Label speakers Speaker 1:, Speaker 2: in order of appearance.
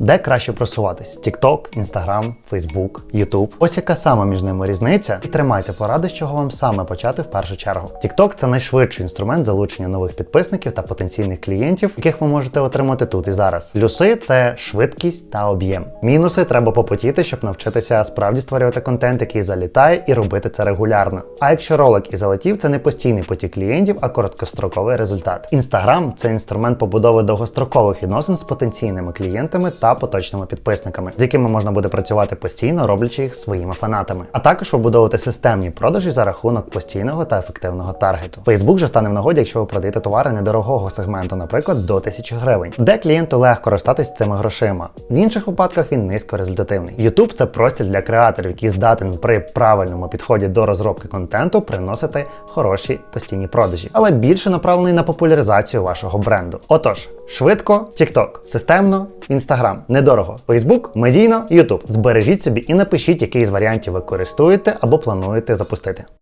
Speaker 1: Де краще просуватись? TikTok, Instagram, Facebook, YouTube. Ось яка сама між ними різниця, і тримайте поради, з чого вам саме почати в першу чергу. TikTok – це найшвидший інструмент залучення нових підписників та потенційних клієнтів, яких ви можете отримати тут і зараз. Плюси це швидкість та об'єм. Мінуси треба попотіти, щоб навчитися справді створювати контент, який залітає, і робити це регулярно. А якщо ролик і залетів, це не постійний потік клієнтів, а короткостроковий результат. Інстаграм це інструмент побудови довгострокових відносин з потенційними клієнтами та поточними підписниками, з якими можна буде працювати постійно, роблячи їх своїми фанатами, а також побудовувати системні продажі за рахунок постійного та ефективного таргету. Facebook же стане в нагоді, якщо ви продаєте товари недорогого сегменту, наприклад, до 1000 гривень, де клієнту легко користатись цими грошима. В інших випадках він низькорезультативний. YouTube – це простір для креаторів, який здатен при правильному підході до розробки контенту приносити хороші постійні продажі, але більше направлений на популяризацію вашого бренду. Отож, швидко, TikTok, системно, Instagram, недорого, Фейсбук, медійно, Ютуб. Збережіть собі і напишіть, який з варіантів ви користуєте або плануєте запустити.